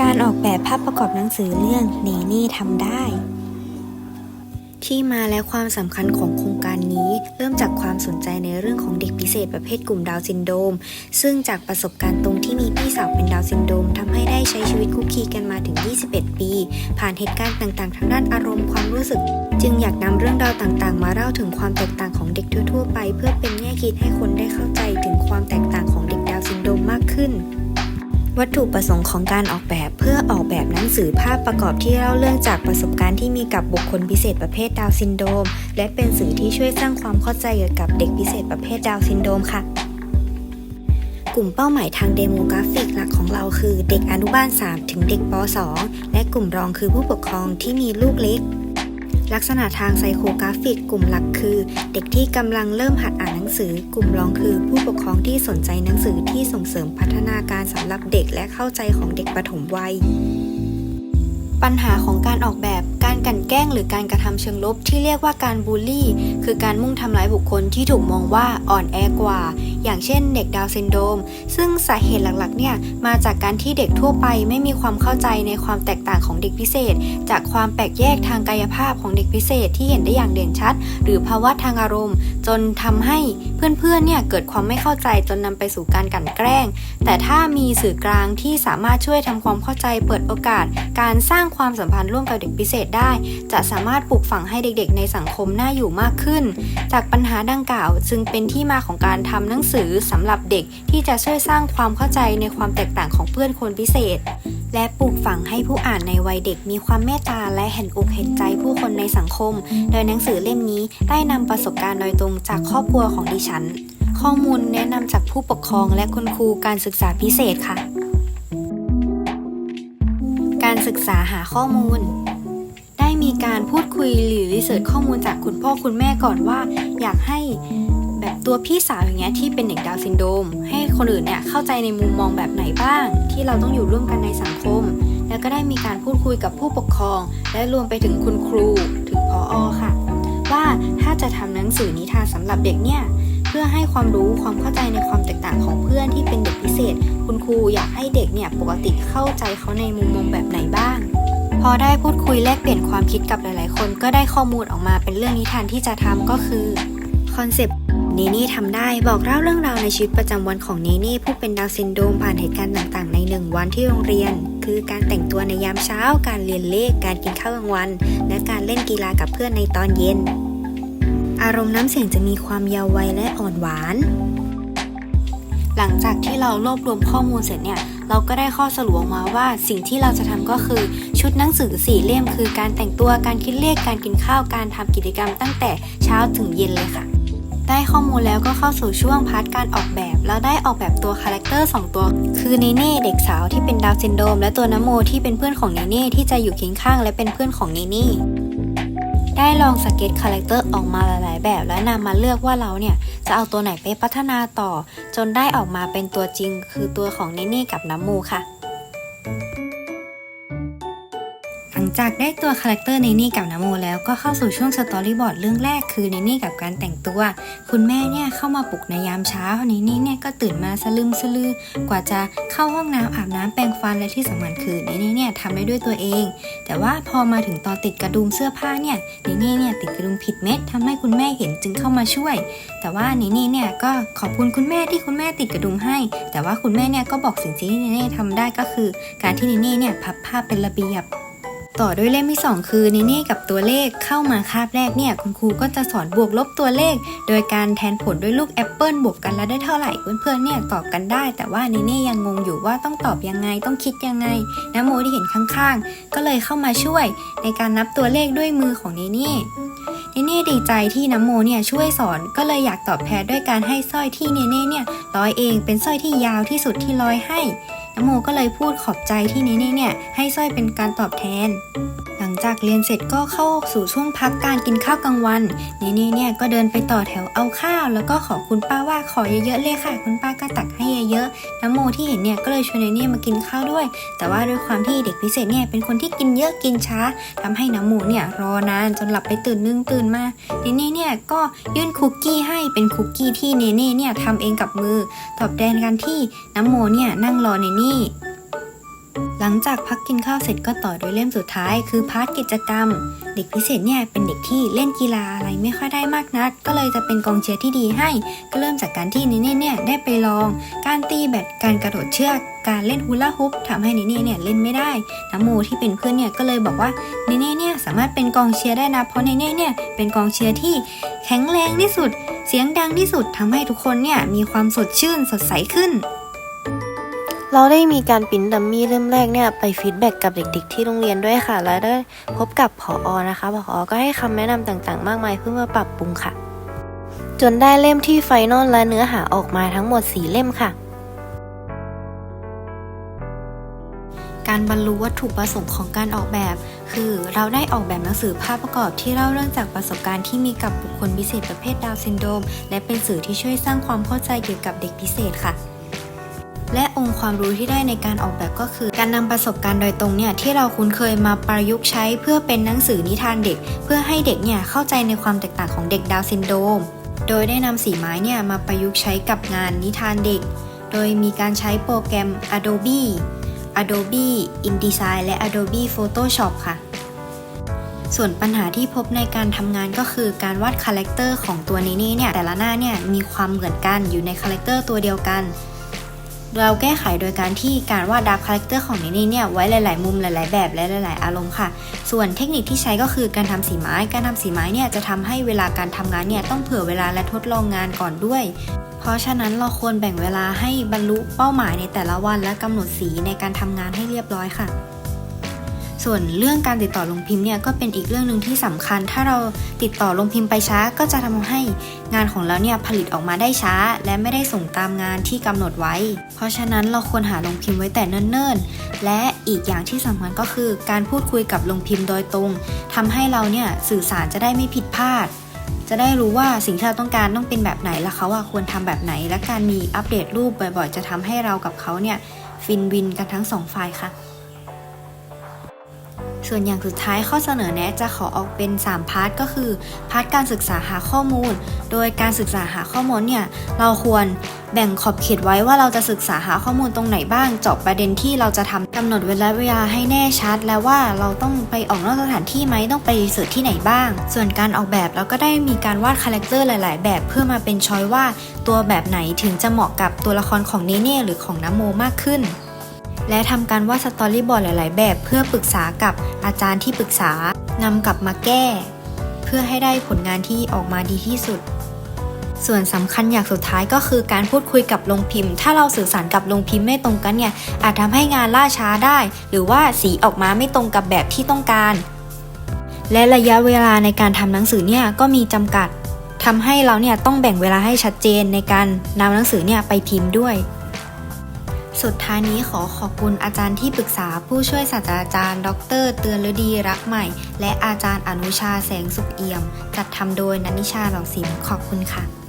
การออกแบบภาพประกอบหนังสือเรื่องเนนี่ทำได้ ที่มาและความสำคัญของโครงการนี้ เริ่มจากความสนใจในเรื่องของเด็กพิเศษประเภทกลุ่มดาวซินโดม ซึ่งจากประสบการณ์ตรงที่มีพี่สาวเป็นดาวซินโดมทำให้ได้ใช้ชีวิตคุกคีกันมาถึง 21 ปี ผ่านเหตุการณ์ต่างๆ ทางด้านอารมณ์ความรู้สึก จึงอยากนำเรื่องราวต่างๆ มาเล่าถึงความแตกต่างของเด็กทั่ว ๆ ไป เพื่อเป็นแง่คิดให้คนได้เข้าใจถึงความแตกต่างของเด็กดาวซินโดมมากขึ้น วัตถุประสงค์ของการออกแบบเพื่อออกแบบหนังสือภาพประกอบที่เล่าเรื่องจากประสบการณ์ที่มีกับบุคคลพิเศษประเภทดาวซินโดรมและเป็นสื่อที่ช่วยสร้างความเข้าใจเกี่ยวกับเด็กพิเศษประเภทดาวซินโดรมค่ะ กลุ่มเป้าหมายทางเดโมกราฟิกหลักของเราคือ เด็กอนุบาล 3 ถึงเด็กป .2 และกลุ่มรองคือผู้ปกครองที่มีลูกเล็ก ลักษณะทางไซโคกราฟิก กลุ่มหลักคือ เด็กที่กำลังเริ่มหัดอ่านหนังสือ กลุ่มรองคือ ผู้ปกครองที่สนใจหนังสือที่ส่งเสริมพัฒนาการสำหรับเด็กและเข้าใจของเด็กปฐมวัย ปัญหาของการออกแบบ หรือการกระทำเชิงลบที่เรียกว่าการบูลลี่ คือการมุ่งทำร้ายบุคคลที่ถูกมองว่าอ่อนแอกว่า อย่างเช่นเด็กดาวซินโดม ซึ่งสาเหตุหลักๆเนี่ยมาจากการที่เด็กทั่วไปไม่มีความเข้าใจในความแตกต่างของเด็กพิเศษ จากความแปลกแยกทางกายภาพของเด็กพิเศษที่เห็นได้อย่างเด่นชัด หรือภาวะทางอารมณ์ จนทำให้ เพื่อนๆเนี่ยเกิดความไม่เข้าใจจนนำไปสู่การกลั่นแกล้ง แต่ถ้ามีสื่อกลางที่สามารถช่วยทำความเข้าใจเปิดโอกาส การสร้างความสัมพันธ์ร่วมกับเด็กพิเศษได้ จะสามารถปลูกฝังให้เด็กๆ ในสังคมน่าอยู่มากขึ้น จากปัญหาดังกล่าว จึงเป็นที่มาของการทำหนังสือสำหรับเด็กที่จะช่วยสร้างความเข้าใจในความแตกต่างของเพื่อนคนพิเศษ และปลูกฝังให้ผู้อ่านในวัยเด็กมีความเมตตาและเห็นอกเห็นใจผู้คนในสังคม โดยหนังสือเล่มนี้ได้นำประสบการณ์โดยตรงจากครอบครัวของดิฉันข้อมูลแนะนำจากผู้ปกครองและคุณครูการศึกษาพิเศษค่ะ การศึกษาหาข้อมูล ได้มีการพูดคุยหรือรีเสิร์ชข้อมูลจากคุณพ่อคุณแม่ก่อนว่า อยากให้แบบตัวพี่สาวอย่างเงี้ยที่เป็นเด็กดาวซินโดรมให้คนอื่นเนี่ยเข้าใจในมุมมองแบบไหนบ้าง ที่เราต้องอยู่ร่วมกันในสังคม แล้วก็ได้มีการพูดคุยกับผู้ปกครอง และรวมไปถึงคุณครูถึงพออค่ะ ว่าถ้าจะทำหนังสือนิทานสำหรับเด็กเนี่ย พื่อให้ความรู้ความเข้าใจในความแตกต่างของเพื่อนที่เป็นเด็กพิเศษ คุณครูอยากให้เด็กเนี่ยปกติเข้าใจเขาในมุมมองแบบไหนบ้าง พอได้พูดคุยแลกเปลี่ยนความคิดกับหลาย ๆ คน ก็ได้ข้อมูลออกมาเป็นเรื่องนิทานที่จะทำก็คือคอนเซปต์เนเน่ทำได้บอกเล่าเรื่องราวในชีวิตประจำวันของเนเน่ผู้เป็นดาวซินโดรมผ่านเหตุการณ์ต่างๆ ในหนึ่งวันที่โรงเรียน คือการแต่งตัวในยามเช้า การเรียนเลข การกินข้าวกลางวัน และการเล่นกีฬากับเพื่อนในตอนเย็น อารมณ์น้ำเสียงจะมีความเยาว์วัยและอ่อนหวาน หลังจากที่เรารวบรวมข้อมูลเสร็จเนี่ย เราก็ได้ข้อสรุปมาว่าสิ่งที่เราจะทำก็คือชุดหนังสือสี่เล่มคือการแต่งตัวการคิดเลขการกินข้าวการทำกิจกรรมตั้งแต่เช้าถึงเย็นเลยค่ะ ได้ข้อมูลแล้วก็เข้าสู่ช่วงพาร์ทการออกแบบแล้วได้ออกแบบตัวคาแรคเตอร์2ตัว คือเนเน่เด็กสาวที่เป็นดาวซินโดรมและตัวนโมที่เป็นเพื่อนของเนเน่ที่จะอยู่เคียงข้างและเป็นเพื่อนของเนเน่ ได้ลองสเก็ตคาแรคเตอร์ออกมาหลาย ๆ แบบ และนำมาเลือกว่าเราเนี่ยจะเอาตัวไหนไปพัฒนาต่อ จนได้ออกมาเป็นตัวจริง คือตัวของเนเน่กับน้ำมูค่ะ จากได้ตัวคาแรคเตอร์เนนี่กับนโมแล้วก็เข้าสู่ช่วงสตอรี่บอร์ดเรื่องแรกคือเนนี่กับการแต่งตัว คุณแม่เนี่ยเข้ามาปลุกในยามเช้าเนนี่เนี่ยก็ตื่นมาสลืมสลือกว่าจะเข้าห้องน้ำอาบน้ำแปรงฟันและที่สำคัญคือเนนี่เนี่ยทำได้ด้วยตัวเอง แต่ว่าพอมาถึงตอนติดกระดุมเสื้อผ้าเนี่ยเนนี่เนี่ยติดกระดุมผิดเม็ดทำให้คุณแม่เห็นจึงเข้ามาช่วย แต่ว่าเนนี่เนี่ยก็ขอบคุณคุณแม่ที่คุณแม่ติดกระดุมให้ แต่ว่าคุณแม่เนี่ยก็บอกสิ่งที่เนนี่ทำได้ก็คือ การที่เนนี่เนี่ยพับผ้าเป็นระเบียบ ต่อด้วยเล่มที่ 2 คือเนเน่กับตัวเลขเข้ามาคาบแรกเนี่ยคุณครูก็จะสอนบวกลบตัวเลข โดยการแทนผลด้วยลูกแอปเปิลบวกกันแล้วได้เท่าไหร่เพื่อนๆเนี่ยตอบกันได้ แต่ว่าเนเน่ยังงงอยู่ว่าต้องตอบยังไงต้องคิดยังไงนะโมที่เห็นข้างๆ ก็เลยเข้ามาช่วยในการนับตัวเลขด้วยมือของเนเน่เนเน่ดีใจที่น้ำโมเนี่ยช่วยสอนก็เลยอยากตอบแทนด้วยการให้สร้อยที่เนเน่เนี่ยร้อยเองเป็นสร้อยที่ยาวที่สุดที่ร้อยให้ นโมก็เลยพูดขอบใจที่เนเน่เนี่ยให้สร้อยเป็นการตอบแทน หลังจากเรียนเสร็จก็เข้าสู่ช่วงพักการกินข้าวกลางวัน เนเน่เนี่ยก็เดินไปต่อแถวเอาข้าว แล้วก็ขอคุณป้าว่าขอเยอะๆเลยค่ะ คุณป้าก็ตักให้เยอะๆนโมที่เห็นเนี่ยก็เลยชวนเนเน่มากินข้าวด้วย แต่ว่าด้วยความที่เด็กพิเศษเนี่ยเป็นคนที่กินเยอะกินช้าทำให้น้ำโมเนี่ยรอนานจนหลับไปตื่นนึ่งตื่นมาเนเน่เนี่ยก็ยื่นคุกกี้ให้เป็นคุกกี้ที่เนเน่เนี่ยทำเองกับมือ ตอบแทนกันที่น้ำโมเนี่ยนั่งรอเนนี่หหลังจากพักกินข้าวเสร็จก็ต่อด้วยเล่มสุดท้าย คือพาร์ทกิจกรรม เด็กพิเศษเนี่ยเป็นเด็กที่เล่นกีฬาอะไรไม่ค่อยได้มากนัก ก็เลยจะเป็นกองเชียร์ที่ดีให้ ก็เริ่มจากการที่เนเน่เนี่ยได้ไปลอง การตีแบดการกระโดดเชือกการเล่นฮูลาฮูปทำให้เนเน่เนี่ยเล่นไม่ได้น้ำโมที่เป็นเพื่อนเนี่ยก็เลยบอกว่าเนเน่เนี่ยสามารถเป็นกองเชียร์ได้นะเพราะเนเน่เนี่ยเป็นกองเชียร์ที่แข็งแรงที่สุด เสียงดังที่สุดทำให้ทุกคนเนี่ยมีความสดชื่นสดใสขึ้น เราได้มีการปิ้นดัมมี่เริ่มแรกเนี่ยไปฟีดแบ็กกับเด็กๆ ที่โรงเรียนด้วยค่ะ แล้วได้พบกับผออนะคะผออก็ให้คำแนะนำต่างๆ มากมายเพื่อมาปรับปรุงค่ะ จนได้เล่มที่ไฟนอลและเนื้อหาออกมาทั้งหมด 4 เล่มค่ะ การบรรลุวัตถุประสงค์ของการออกแบบ คือเราได้ออกแบบหนังสือภาพประกอบที่เล่าเรื่องจากประสบการณ์ที่มีกับบุคคลพิเศษประเภทดาวซินโดมและเป็นสื่อที่ช่วยสร้างความเข้าใจเกี่ยวกับเด็กพิเศษค่ะ และองค์ความรู้ที่ได้ในการออกแบบก็คือ การนำประสบการณ์โดยตรงเนี่ยที่เราคุ้นเคยมาประยุกต์ใช้เพื่อเป็นหนังสือนิทานเด็ก เพื่อให้เด็กเนี่ยเข้าใจในความแตกต่างของเด็กดาวซินโดม โดยได้นำสีไม้เนี่ยมาประยุกต์ใช้กับงานนิทานเด็ก โดยมีการใช้โปรแกรม Adobe Adobe InDesign และ Adobe Photoshop ค่ะ ส่วนปัญหาที่พบในการทำงานก็คือการวาดคาแรคเตอร์ของตัวนี้นี่เนี่ยแต่ละหน้าเนี่ยมีความเหมือนกันอยู่ในคาแรคเตอร์ตัวเดียวกัน เราแก้ไขโดยการที่การวาดดับคาแรคเตอร์ของนีนี่เนี่ยไว้หลาย ๆ มุมหลาย ๆ แบบและหลาย ๆ อารมณ์ค่ะ ส่วนเทคนิคที่ใช้ก็คือการทำสีไม้ การทำสีไม้เนี่ยจะทำให้เวลาการทำงานเนี่ยต้องเผื่อเวลาและทดลองงานก่อนด้วย เพราะฉะนั้นเราควรแบ่งเวลาให้บรรลุเป้าหมายในแต่ละวันและกำหนดสีในการทำงานให้เรียบร้อยค่ะ ส่วนเรื่องการติดต่อลงพิมพ์เนี่ยก็เป็นอีกเรื่องหนึ่งที่สำคัญ ถ้าเราติดต่อลงพิมพ์ไปช้า ก็จะทำให้งานของเราเนี่ยผลิตออกมาได้ช้า และไม่ได้ส่งตามงานที่กำหนดไว้ เพราะฉะนั้นเราควรหาลงพิมพ์ไว้แต่เนิ่นๆ และอีกอย่างที่สำคัญก็คือ การพูดคุยกับลงพิมพ์โดยตรงทำให้เราเนี่ยสื่อสารจะได้ไม่ผิดพลาดจะได้รู้ว่าสิ่งที่เราต้องการต้องเป็นแบบไหนและเขาควรทำแบบไหน และการมีอัปเดตรูปบ่อยๆ จะทำให้เรากับเขาเนี่ยฟินวินกันทั้งสองฝ่ายค่ะ ส่วนอย่างสุดท้ายข้อเสนอแนะจะขอออกเป็น 3 พาร์ทก็คือ พาร์ทการศึกษาหาข้อมูล โดยการศึกษาหาข้อมูลเนี่ยเราควรแบ่งขอบเขตไว้ว่าเราจะศึกษาหาข้อมูลตรงไหนบ้าง เจาะประเด็นที่เราจะทำกำหนดเวลาเวลาให้แน่ชัด แล้วว่าเราต้องไปออกนอกสถานที่ไหมต้องไปรีเสิร์ชที่ไหนบ้าง ส่วนการออกแบบเราก็ได้มีการวาดคาแรคเตอร์หลาย ๆ แบบเพื่อมาเป็นช้อยว่าตัวแบบไหนถึงจะเหมาะกับตัวละครของเนเน่หรือของน้ำโมมากขึ้น และทำการวาดสตอรี่บอร์ดหลาย ๆ แบบเพื่อปรึกษากับอาจารย์ที่ปรึกษานำกลับมาแก้ เพื่อให้ได้ผลงานที่ออกมาดีที่สุด ส่วนสำคัญอย่างสุดท้ายก็คือการพูดคุยกับโรงพิมพ์ ถ้าเราสื่อสารกับโรงพิมพ์ไม่ตรงกันเนี่ยอาจทำให้งานล่าช้าได้ หรือว่าสีออกมาไม่ตรงกับแบบที่ต้องการ และระยะเวลาในการทำหนังสือเนี่ยก็มีจำกัดทำให้เราเนี่ยต้องแบ่งเวลาให้ชัดเจนในการนำหนังสือเนี่ยไปพิมพ์ด้วย สุดท้ายนี้ขอขอบคุณอาจารย์ที่ปรึกษาผู้ช่วยศาสตราจารย์ ดร เตือนฤดีรักใหม่ และอาจารย์อนุชาแสงสุขเอี่ยม จัดทำโดยนันนิชาเหล่าสิมขอบคุณค่ะ